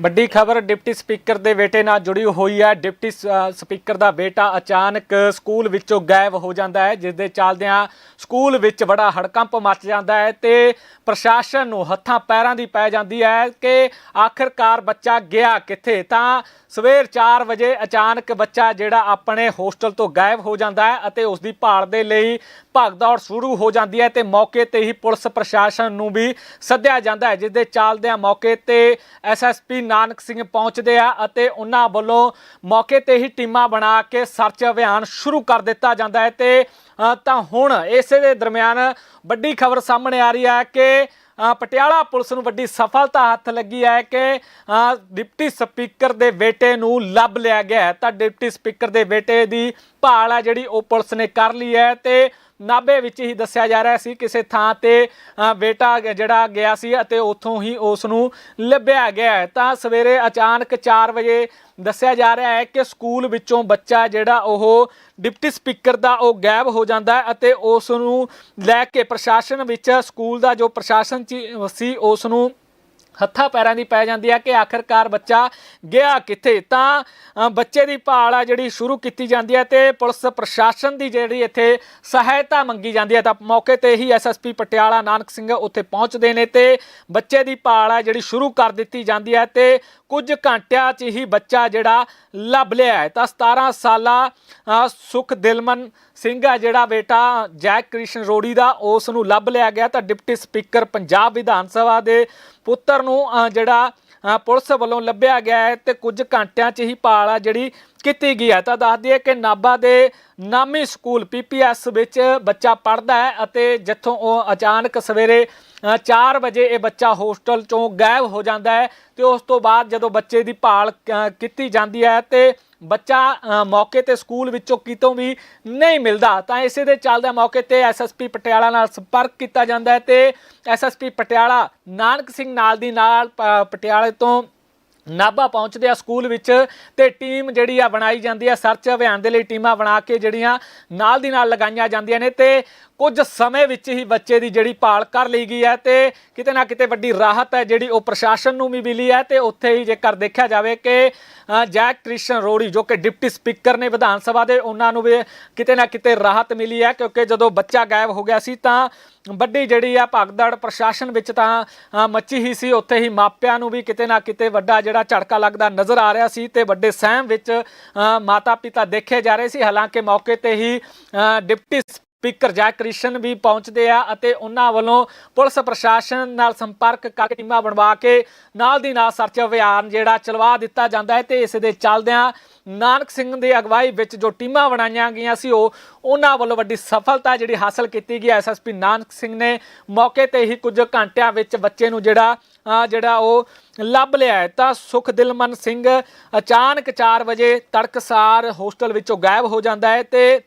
ਵੱਡੀ ਖਬਰ, deputy speaker ਦੇ ਬੇਟੇ ਨਾਲ ਜੁੜੀ ਹੋਈ ਹੈ। ਡਿਪਟੀ ਸ- ਸਪੀਕਰ ਦਾ ਬੇਟਾ ਅਚਾਨਕ ਸਕੂਲ ਵਿੱਚੋਂ ਗਾਇਬ ਹੋ ਜਾਂਦਾ ਹੈ, ਜਿਸ ਦੇ ਚੱਲਦਿਆਂ ਸਕੂਲ ਵਿੱਚ ਬੜਾ ਹੜਕੰਪ ਮਚ ਜਾਂਦਾ ਹੈ ਤੇ ਪ੍ਰਸ਼ਾਸਨ ਨੂੰ ਹੱਥਾਂ ਪੈਰਾਂ ਦੀ ਪੈ ਜਾਂਦੀ ਹੈ ਕਿ ਆਖਰਕਾਰ ਬੱਚਾ ਗਿਆ ਕਿੱਥੇ? ਤਾਂ ਸਵੇਰ 4 ਵਜੇ ਅਚਾਨਕ ਬੱਚਾ ਜਿਹੜਾ ਆਪਣੇ ਹੋਸਟਲ ਤੋਂ ਗਾਇਬ ਹੋ ਜਾਂਦਾ ਹੈ ਅਤੇ ਉਸ ਦੀ ਭਾਲ ਦੇ ਲਈ ਭਗਦੌੜ ਸ਼ੁਰੂ ਹੋ ਜਾਂਦੀ ਹੈ ਤੇ ਮੌਕੇ ਤੇ ਹੀ ਪੁਲਿਸ ਪ੍ਰਸ਼ਾਸਨ ਨੂੰ ਵੀ ਸੱਦਿਆ ਜਾਂਦਾ ਹੈ, ਜਿਸ ਦੇ ਚੱਲਦਿਆਂ ਮੌਕੇ ਤੇ ਐਸਐਸਪੀ ਨਾਨਕ ਸਿੰਘ ਪਹੁੰਚਦੇ ਆ ਅਤੇ ਉਹਨਾਂ ਵੱਲੋਂ ਮੌਕੇ ਤੇ ਹੀ ਟੀਮਾਂ ਬਣਾ ਕੇ ਸਰਚ ਅਭਿਆਨ ਸ਼ੁਰੂ ਕਰ ਦਿੱਤਾ ਜਾਂਦਾ ਹੈ ਤੇ ਤਾਂ ਹੁਣ ਇਸੇ ਦੇ ਦਰਮਿਆਨ ਵੱਡੀ ਖਬਰ ਸਾਹਮਣੇ ਆ ਰਹੀ ਹੈ ਕਿ ਪਟਿਆਲਾ ਪੁਲਿਸ ਨੂੰ ਵੱਡੀ ਸਫਲਤਾ ਹੱਥ ਲੱਗੀ ਹੈ ਕਿ ਡਿਪਟੀ ਸਪੀਕਰ ਦੇ ਬੇਟੇ ਨੂੰ ਲੱਭ ਲਿਆ ਗਿਆ ਤਾਂ ਡਿਪਟੀ ਸਪੀਕਰ ਦੇ ਬੇਟੇ ਦੀ ਭਾਲ ਹੈ ਜਿਹੜੀ ਉਹ ਪੁਲਿਸ ਨੇ ਕਰ ਲਈ ਹੈ ਤੇ ਨਾਭੇ ਵਿੱਚ ਹੀ ਦੱਸਿਆ ਜਾ ਰਿਹਾ ਸੀ ਕਿਸੇ ਥਾਂ ਤੇ ਬੇਟਾ ਜਿਹੜਾ ਗਿਆ ਸੀ ਅਤੇ ਉੱਥੋਂ ਹੀ ਉਸ ਨੂੰ ਲੱਭਿਆ ਗਿਆ ਹੈ। ਤਾਂ ਸਵੇਰੇ ਅਚਾਨਕ 4 ਵਜੇ ਦੱਸਿਆ ਜਾ ਰਿਹਾ ਹੈ ਕਿ ਸਕੂਲ ਵਿੱਚੋਂ ਬੱਚਾ ਜਿਹੜਾ ਉਹ ਡਿਪਟੀ ਸਪੀਕਰ ਦਾ ਉਹ ਗਾਇਬ ਹੋ ਜਾਂਦਾ ਹੈ ਅਤੇ ਉਸ ਨੂੰ ਲੈ ਕੇ ਪ੍ਰਸ਼ਾਸਨ ਵਿੱਚ, ਸਕੂਲ ਦਾ ਜੋ ਪ੍ਰਸ਼ਾਸਨ ਚੀ- ਸੀ ਉਸ ਨੂੰ ਹੱਥਾਂ ਪੈਰਾਂ ਦੀ ਪੈ ਜਾਂਦੀ ਹੈ ਕਿ ਆਖਰਕਾਰ ਬੱਚਾ ਗਿਆ ਕਿੱਥੇ? ਤਾਂ ਬੱਚੇ ਦੀ ਭਾਲ ਆ ਜਿਹੜੀ ਸ਼ੁਰੂ ਕੀਤੀ ਜਾਂਦੀ ਹੈ ਤੇ ਪੁਲਿਸ ਪ੍ਰਸ਼ਾਸਨ ਦੀ ਜਿਹੜੀ ਇੱਥੇ ਸਹਾਇਤਾ ਮੰਗੀ ਜਾਂਦੀ ਹੈ ਤਾਂ ਮੌਕੇ ਤੇ ਹੀ ਐਸਐਸਪੀ ਪਟਿਆਲਾ ਨਾਨਕ ਸਿੰਘ ਉੱਥੇ ਪਹੁੰਚਦੇ ਨੇ ਤੇ ਬੱਚੇ ਦੀ ਭਾਲ ਆ ਜਿਹੜੀ ਸ਼ੁਰੂ ਕਰ ਦਿੱਤੀ ਜਾਂਦੀ ਹੈ ਤੇ ਕੁਝ ਘੰਟਿਆਂ 'ਚ ਹੀ ਬੱਚਾ ਜਿਹੜਾ ਲੱਭ ਲਿਆ ਹੈ। ਤਾਂ 17 ਸਾਲਾ ਅ, ਸੁਖ ਦਿਲਮਨ ਸਿੰਘ ਆ ਜਿਹੜਾ ਬੇਟਾ ਜੈਕ ਕ੍ਰਿਸ਼ਨ ਰੋੜੀ ਦਾ ਉਸ ਨੂੰ ਲੱਭ ਲਿਆ ਗਿਆ ਤਾਂ ਡਿਪਟੀ ਸਪੀਕਰ ਪੰਜਾਬ ਵਿਧਾਨ ਸਭਾ ਦੇ ਪੁੱਤਰ ਨੂੰ ਅ, ਜਿਹੜਾ ਅ, ਪੁਲਿਸ ਵੱਲੋਂ ਲੱਭਿਆ ਗਿਆ ਹੈ ਤੇ ਕੁਝ ਘੰਟਿਆਂ 'ਚ ਹੀ ਭਾਲ ਆ ਜਿਹੜੀ ਕੀਤੀ ਗਈ ਹੈ। ਤਾਂ ਦੱਸ ਦਈਏ ਕਿ ਨਾਭਾ ਦੇ ਨਾਮੀ ਸਕੂਲ ਪੀਪੀਐਸ ਵਿੱਚ ਬੱਚਾ ਪੜ੍ਹਦਾ ਹੈ ਅਤੇ ਜਿੱਥੋਂ ਉਹ ਅਚਾਨਕ ਸਵੇਰੇ 4 ਵਜੇ ਇਹ ਬੱਚਾ ਹੋਸਟਲ ਚੋਂ ਗਾਇਬ ਹੋ ਜਾਂਦਾ ਹੈ ਤੇ ਉਸ ਤੋਂ ਬਾਅਦ ਜਦੋਂ ਬੱਚੇ ਦੀ ਭਾਲ ਅ, ਕੀਤੀ ਜਾਂਦੀ ਹੈ ਤੇ ਬੱਚਾ ਮੌਕੇ ਤੇ ਸਕੂਲ ਵਿੱਚੋਂ ਕਿਤੋਂ ਵੀ ਨਹੀਂ ਮਿਲਦਾ ਤਾਂ ਇਸੇ ਦੇ ਚੱਲਦੇ ਮੌਕੇ ਤੇ ਐਸਐਸਪੀ ਪਟਿਆਲਾ ਨਾਲ ਸੰਪਰਕ ਕੀਤਾ ਜਾਂਦਾ ਹੈ ਤੇ ਐਸਐਸਪੀ ਪਟਿਆਲਾ ਨਾਨਕ ਸਿੰਘ ਨਾਲ ਦੀ ਨਾਲ ਪਟਿਆਲੇ ਤੋਂ ਨਾਭਾ ਪਹੁੰਚਦੇ ਆ ਸਕੂਲ ਵਿੱਚ ਤੇ ਟੀਮ ਜਿਹੜੀ ਆ ਬਣਾਈ ਜਾਂਦੀ ਆ ਸਰਚ ਅਭਿਆਨ ਦੇ ਲਈ ਟੀਮਾਂ ਬਣਾ ਕੇ ਜਿਹੜੀਆਂ ਨਾਲ ਦੀ ਨਾਲ ਲਗਾਈਆਂ ਜਾਂਦੀਆਂ ਨੇ ਤੇ ਕੁਝ ਸਮੇਂ ਵਿੱਚ ਹੀ ਬੱਚੇ ਦੀ ਜਿਹੜੀ ਭਾਲ ਕਰ ਲਈ ਗਈ ਹੈ ਤੇ ਕਿਤੇ ਨਾ ਕਿਤੇ ਵੱਡੀ ਰਾਹਤ ਹੈ ਜਿਹੜੀ ਉਹ ਪ੍ਰਸ਼ਾਸਨ ਨੂੰ ਵੀ ਮਿਲੀ ਹੈ ਤੇ ਉੱਥੇ ਹੀ ਜੇਕਰ ਦੇਖਿਆ ਜਾਵੇ ਕਿ ਅ, ਜੈਕ ਕ੍ਰਿਸ਼ਨ ਰੋੜੀ ਜੋ ਕਿ ਡਿਪਟੀ ਸਪੀਕਰ ਨੇ ਵਿਧਾਨ ਸਭਾ ਦੇ ਉਹਨਾਂ ਨੂੰ ਵੀ ਕਿਤੇ ਨਾ ਕਿਤੇ ਰਾਹਤ ਮਿਲੀ ਹੈ ਕਿਉਂਕਿ ਜਦੋਂ ਬੱਚਾ ਗਾਇਬ ਹੋ ਗਿਆ ਸੀ ਤਾਂ ਵੱਡੀ ਜਿਹੜੀ ਆ ਭਗਦੜ ਪ੍ਰਸ਼ਾਸਨ ਵਿੱਚ ਤਾਂ ਮੱਚੀ ਹੀ ਸੀ। ਉੱਥੇ ਹੀ ਮਾਪਿਆਂ ਨੂੰ ਵੀ ਕਿਤੇ ਨਾ ਕਿਤੇ ਵੱਡਾ ਜਿਹੜਾ ਝਟਕਾ ਲੱਗਦਾ ਨਜ਼ਰ ਆ ਰਿਹਾ ਸੀ ਤੇ ਵੱਡੇ ਸਹਿਮ ਵਿੱਚ ਮਾਤਾ ਪਿਤਾ ਦੇਖੇ ਜਾ ਰਹੇ ਸੀ। ਹਾਲਾਂਕਿ ਮੌਕੇ ਤੇ ਹੀ ਅ, ਡਿਪਟੀ ਸਪੀਕਰ ਜੈ ਕ੍ਰਿਸ਼ਨ ਵੀ ਪਹੁੰਚਦੇ ਆ ਅਤੇ ਉਹਨਾਂ ਵੱਲੋਂ ਪੁਲਿਸ ਪ੍ਰਸ਼ਾਸਨ ਨਾਲ ਸੰਪਰਕ ਕਰਕੇ ਟੀਮਾਂ ਬਣਵਾ ਕੇ ਨਾਲ ਦੀ ਨਾਲ ਸਰਚ ਅਭਿਆਨ ਜਿਹੜਾ ਚਲਵਾ ਦਿੱਤਾ ਜਾਂਦਾ ਹੈ ਤੇ ਇਸ ਦੇ ਚੱਲਦਿਆਂ ਨਾਨਕ ਸਿੰਘ ਦੀ ਅਗਵਾਈ ਵਿੱਚ ਜੋ ਟੀਮਾਂ ਬਣਾਈਆਂ ਗਈਆਂ ਸੀ ਉਹ ਉਹਨਾਂ ਵੱਲੋਂ ਵੱਡੀ ਸਫਲਤਾ ਜਿਹੜੀ ਹਾਸਲ ਕੀਤੀ ਗਈ ਐਸਐਸਪੀ ਨਾਨਕ ਸਿੰਘ ਨੇ ਮੌਕੇ ਤੇ ਹੀ ਕੁਝ ਘੰਟਿਆਂ ਵਿੱਚ ਬੱਚੇ ਨੂੰ ਜਿਹੜਾ ਜਿਹੜਾ ਉਹ ਲੱਭ ਲਿਆ ਹੈ। ਤਾਂ ਸੁਖ ਦਿਲਮਨ ਸਿੰਘ ਅਚਾਨਕ 4 ਵਜੇ ਤੜਕਸਾਰ ਹੋਸਟਲ ਵਿੱਚੋਂ ਗਾਇਬ ਹੋ ਜਾਂਦਾ ਹੈ ਤੇ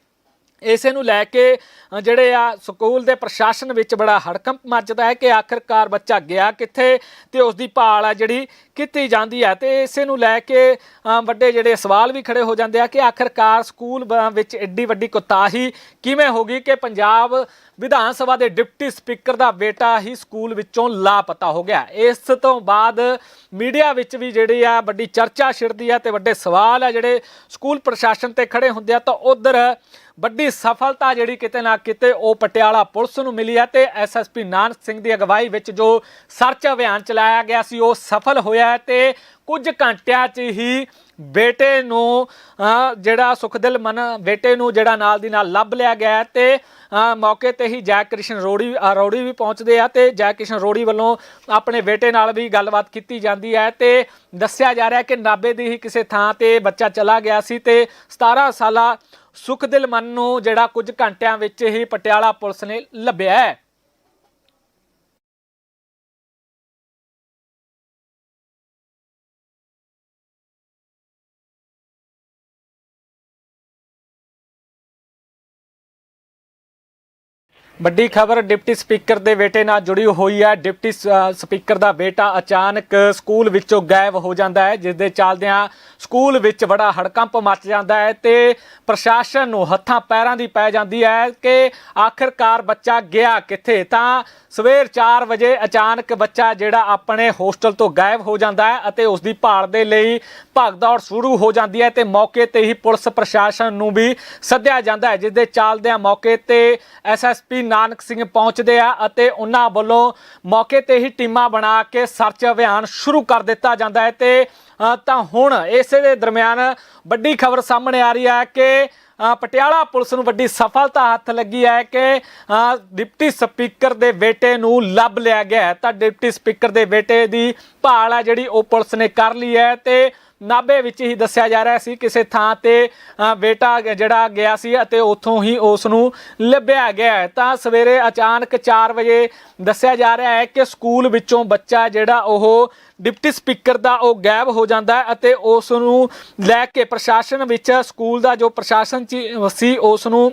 ਇਸੇ ਨੂੰ ਲੈ ਕੇ ਜਿਹੜੇ ਆ ਸਕੂਲ ਦੇ ਪ੍ਰਸ਼ਾਸਨ ਵਿੱਚ ਬੜਾ ਹੜਕੰਪ ਮੱਚਦਾ ਹੈ ਕਿ ਆਖਰਕਾਰ ਬੱਚਾ ਗਿਆ ਕਿੱਥੇ ਤੇ ਉਸ ਦੀ ਭਾਲ ਆ ਜਿਹੜੀ ਕੀਤੀ ਜਾਂਦੀ ਹੈ। ਤੇ ਇਸੇ ਨੂੰ ਲੈ ਕੇ ਵੱਡੇ ਜਿਹੜੇ ਸਵਾਲ ਵੀ ਖੜੇ ਹੋ ਜਾਂਦੇ ਆ ਕਿ ਆਖਰਕਾਰ ਸਕੂਲ ਵਿੱਚ ਐਡੀ ਵੱਡੀ ਕੁਤਾਹੀ ਕਿਵੇਂ ਹੋ ਗਈ ਕਿ ਪੰਜਾਬ ਵਿਧਾਨ ਸਭਾ ਦੇ ਡਿਪਟੀ ਸਪੀਕਰ ਦਾ ਬੇਟਾ ਹੀ ਸਕੂਲ ਵਿੱਚੋਂ ਲਾਪਤਾ ਹੋ ਗਿਆ। ਇਸ ਤੋਂ ਬਾਅਦ ਮੀਡੀਆ ਵਿੱਚ ਵੀ ਜਿਹੜੀ ਆ ਵੱਡੀ ਚਰਚਾ ਛਿੜਦੀ ਆ ਤੇ ਵੱਡੇ ਸਵਾਲ ਆ ਜਿਹੜੇ ਸਕੂਲ ਪ੍ਰਸ਼ਾਸਨ ਤੇ ਖੜੇ ਹੁੰਦੇ ਆ ਤਾਂ ਉਧਰ ਵੱਡੀ ਸਫਲਤਾ ਜਿਹੜੀ ਕਿਤੇ ਨਾ ਕਿਤੇ ਉਹ ਪਟਿਆਲਾ ਪੁਲਿਸ ਨੂੰ ਮਿਲੀ ਹੈ ਤੇ ਐਸਐਸਪੀ ਨਾਨਕ ਸਿੰਘ ਦੀ ਅਗਵਾਈ ਵਿੱਚ ਜੋ ਸਰਚ ਅਭਿਆਨ ਚਲਾਇਆ ਗਿਆ ਸੀ ਉਹ ਸਫਲ ਹੋਇਆ ਹੈ ਤੇ ਕੁਝ ਘੰਟਿਆਂ 'ਚ ਹੀ ਬੇਟੇ ਨੂੰ ਜਿਹੜਾ ਸੁਖਦਿਲ ਮਨ, ਬੇਟੇ ਨੂੰ ਜਿਹੜਾ ਨਾਲ ਦੀ ਨਾਲ ਲੱਭ ਲਿਆ ਗਿਆ ਹੈ ਤੇ ਮੌਕੇ ਤੇ ਹੀ ਜੈ ਕ੍ਰਿਸ਼ਨ ਰੋੜੀ ਰੋੜੀ ਵੀ ਪਹੁੰਚਦੇ ਆ ਤੇ ਜੈ ਕ੍ਰਿਸ਼ਨ ਰੋੜੀ ਵੱਲੋਂ ਆਪਣੇ ਬੇਟੇ ਨਾਲ ਵੀ ਗੱਲਬਾਤ ਕੀਤੀ ਜਾਂਦੀ ਹੈ ਤੇ ਦੱਸਿਆ ਜਾ ਰਿਹਾ ਕਿ ਨਾਬੇ ਦੀ ਹੀ ਕਿਸੇ ਥਾਂ ਤੇ ਬੱਚਾ ਚਲਾ ਗਿਆ ਸੀ ਤੇ 17 ਸਾਲਾ ਸੁਖਦਿਲ ਮਨ ਨੂੰ ਜਿਹੜਾ ਕੁਝ ਘੰਟਿਆਂ ਵਿੱਚ ਹੀ ਪਟਿਆਲਾ ਪੁਲਿਸ ਨੇ ਲੱਭਿਆ ਹੈ। ਵੱਡੀ ਖਬਰ, ਡਿਪਟੀ ਸਪੀਕਰ ਦੇ ਬੇਟੇ ਨਾਲ ਜੁੜੀ ਹੋਈ ਹੈ। ਡਿਪਟੀ ਸ- ਸਪੀਕਰ ਦਾ ਬੇਟਾ ਅਚਾਨਕ ਸਕੂਲ ਵਿੱਚੋਂ ਗਾਇਬ ਹੋ ਜਾਂਦਾ ਹੈ, ਜਿਸ ਦੇ ਚੱਲਦਿਆਂ ਸਕੂਲ ਵਿੱਚ ਬੜਾ ਹੜਕੰਪ ਮਚ ਜਾਂਦਾ ਹੈ ਤੇ ਪ੍ਰਸ਼ਾਸਨ ਨੂੰ ਹੱਥਾਂ ਪੈਰਾਂ ਦੀ ਪੈ ਜਾਂਦੀ ਹੈ ਕਿ ਆਖਰਕਾਰ ਬੱਚਾ ਗਿਆ ਕਿੱਥੇ? ਤਾਂ ਸਵੇਰ 4 ਵਜੇ ਅਚਾਨਕ ਬੱਚਾ ਜਿਹੜਾ ਆਪਣੇ ਹੋਸਟਲ ਤੋਂ ਗਾਇਬ ਹੋ ਜਾਂਦਾ ਹੈ ਅਤੇ ਉਸ ਦੀ ਭਾਲ ਦੇ ਲਈ ਭਗਦੌੜ ਸ਼ੁਰੂ ਹੋ ਜਾਂਦੀ ਹੈ ਤੇ ਮੌਕੇ ਤੇ ਹੀ ਪੁਲਿਸ ਪ੍ਰਸ਼ਾਸਨ ਨੂੰ ਵੀ ਸੱਦਿਆ ਜਾਂਦਾ ਹੈ, ਜਿਸ ਦੇ ਚੱਲਦਿਆਂ ਮੌਕੇ ਤੇ ਐਸਐਸਪੀ ਨਾਨਕ ਸਿੰਘ ਪਹੁੰਚਦੇ ਆ ਅਤੇ ਉਹਨਾਂ ਵੱਲੋਂ ਮੌਕੇ ਤੇ ਹੀ ਟੀਮਾਂ ਬਣਾ ਕੇ ਸਰਚ ਅਭਿਆਨ ਸ਼ੁਰੂ ਕਰ ਦਿੱਤਾ ਜਾਂਦਾ ਹੈ ਤੇ ਤਾਂ ਹੁਣ ਇਸੇ ਦੇ ਦਰਮਿਆਨ ਵੱਡੀ ਖਬਰ ਸਾਹਮਣੇ ਆ ਰਹੀ ਹੈ ਕਿ ਪਟਿਆਲਾ ਪੁਲਿਸ ਨੂੰ ਵੱਡੀ ਸਫਲਤਾ ਹੱਥ ਲੱਗੀ ਹੈ ਕਿ ਡਿਪਟੀ ਸਪੀਕਰ ਦੇ ਬੇਟੇ ਨੂੰ ਲੱਭ ਲਿਆ ਗਿਆ ਤਾਂ ਡਿਪਟੀ ਸਪੀਕਰ ਦੇ ਬੇਟੇ ਦੀ ਭਾਲ ਹੈ ਜਿਹੜੀ ਉਹ ਪੁਲਿਸ ਨੇ ਕਰ ਲਈ ਹੈ ਤੇ ਨਾਭੇ ਵਿੱਚ ਹੀ ਦੱਸਿਆ ਜਾ ਰਿਹਾ ਸੀ, ਕਿਸੇ ਥਾਂ ਤੇ ਬੇਟਾ ਜਿਹੜਾ ਗਿਆ ਸੀ ਅਤੇ ਉੱਥੋਂ ਹੀ ਉਸ ਨੂੰ ਲੱਭਿਆ ਗਿਆ ਹੈ। ਤਾਂ ਸਵੇਰੇ ਅਚਾਨਕ 4 ਵਜੇ ਦੱਸਿਆ ਜਾ ਰਿਹਾ ਹੈ ਕਿ ਸਕੂਲ ਵਿੱਚੋਂ ਬੱਚਾ ਜਿਹੜਾ ਉਹ ਡਿਪਟੀ ਸਪੀਕਰ ਦਾ ਉਹ ਗਾਇਬ ਹੋ ਜਾਂਦਾ ਅਤੇ ਉਸ ਨੂੰ ਲੈ ਕੇ ਪ੍ਰਸ਼ਾਸਨ ਵਿੱਚ, ਸਕੂਲ ਦਾ ਜੋ ਪ੍ਰਸ਼ਾਸਨ ਚੀ- ਸੀ ਉਸ ਨੂੰ